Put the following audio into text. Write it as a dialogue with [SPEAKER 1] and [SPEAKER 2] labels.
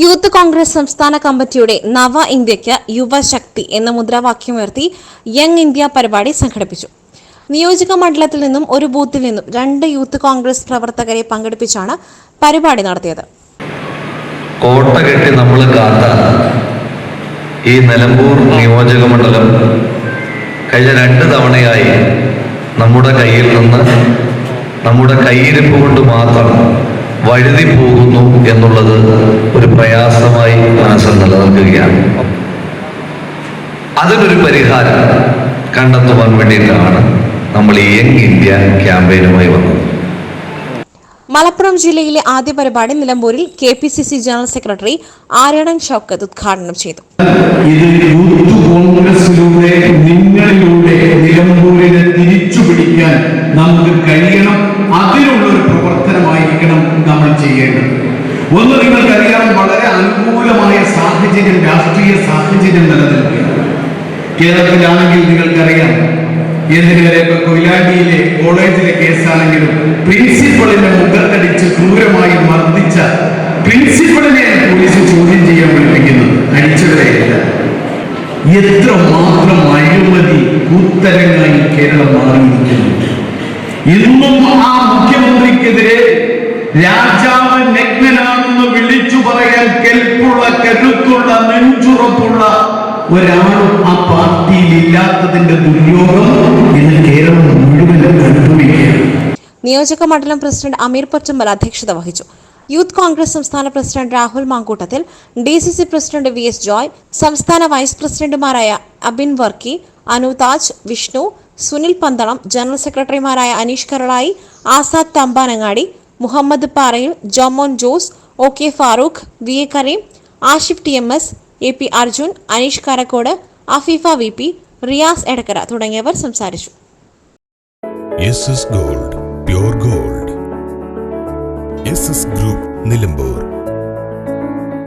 [SPEAKER 1] കോൺഗ്രസ് സംസ്ഥാന കമ്മിറ്റിയുടെ നവ ഇന്ത്യയ്ക്ക് യുവശക്തി എന്ന മുദ്രാവാക്യം മുദ്രാവാക്യമുയർത്തി യങ് ഇന്ത്യ പരിപാടി സംഘടിപ്പിച്ചു. നിയോജക മണ്ഡലത്തിൽ നിന്നും ഒരു ബൂത്തിൽ നിന്നും രണ്ട് യൂത്ത് കോൺഗ്രസ് പ്രവർത്തകരെ പങ്കെടുപ്പിച്ചാണ് പരിപാടി നടത്തിയത്.
[SPEAKER 2] കോട്ട കെട്ടി നമ്മൾ കാത്ത ഈ നിലമ്പൂർ നിയോജക മണ്ഡലം കഴിഞ്ഞ രണ്ട് തവണയായി നമ്മുടെ കയ്യിൽ നിന്ന് നമ്മുടെ കയ്യിരിപ്പ് കൊണ്ട് മാത്രം വഴുതി പോകുന്നു മനസ്സിൽ നിലനിൽക്കുകയാണ് അതിനൊരു പരിഹാരം കണ്ടെത്തുവാൻ വേണ്ടിയിട്ടാണ് നമ്മൾ ഈ യങ് ഇന്ത്യ ക്യാമ്പയിനുമായി വന്നത്.
[SPEAKER 1] മലപ്പുറം ജില്ലയിലെ ആദ്യ പരിപാടി നിലമ്പൂരിൽ K P C C general secretary ആരണൻ Shoukath ഉദ്ഘാടനം ചെയ്തു.
[SPEAKER 3] ഇത് യൂത്ത് കോൺഗ്രസിലൂടെ നിങ്ങളിലൂടെ നിലമ്പൂരിനെ തിരിച്ചു പിടിക്കാൻ നമുക്ക് കഴിയണം. അതിനുള്ള ഒരു പ്രവർത്തനമായിരിക്കണം നമ്മൾ ചെയ്യേണ്ടത്. ഒന്ന് നിങ്ങൾക്കറിയാം വളരെ അനുകൂലമായ സാഹചര്യം നിലനിൽക്കുകയാണ് കേരളത്തിലാണെങ്കിൽ നിങ്ങൾക്കറിയാം. എന്തിനേറെ ഇപ്പൊ കൊയിലാണ്ടിയിലെ കോളേജിലെ കേസാണെങ്കിലും പ്രിൻസിപ്പളിന്റെ മുഖത്തടിച്ച് ക്രൂരമായി മർദ്ദിച്ച പ്രിൻസിപ്പളിനെ പോലീസ് ചോദ്യം ചെയ്യാൻ വിളിപ്പിക്കുന്നത് അടിച്ചവരെയല്ല എത്ര മാത്രം അഴിമതി കൂത്തരങ്ങായി കേരളം മാറിയിരിക്കുന്നു. ഇന്നും ആ മുഖ്യമന്ത്രിക്കെതിരെ രാജാവ് ഒരാളും ആ പാർട്ടിയിൽ ഇല്ലാത്തതിന്റെ ദുര്യോഗം ഇന്ന് കേരളം മുഴുവൻ അനുഭവിക്കുകയാണ്.
[SPEAKER 1] നിയോജക മണ്ഡലം പ്രസിഡന്റ് അമീർ പൊറ്റമ്പൽ അധ്യക്ഷത വഹിച്ചു. യൂത്ത് കോൺഗ്രസ് സംസ്ഥാന president Rahul Mamkootathil D C C president V S Joy സംസ്ഥാന വൈസ് പ്രസിഡന്റുമാരായ അബിൻ വർക്കി അനുതാജ് വിഷ്ണു സുനിൽ പന്തളം ജനറൽ സെക്രട്ടറിമാരായ Aneesh Karulai Azad Thampanangadi Muhammad Parayil Jomon Jose O K Farooq V A Kareem Ashif T M S A P Arjun Aneesh Karakode Afeefa V P Riyas Edakkara തുടങ്ങിയവർ സംസാരിച്ചു.
[SPEAKER 4] Gold gold. Group Nilambur.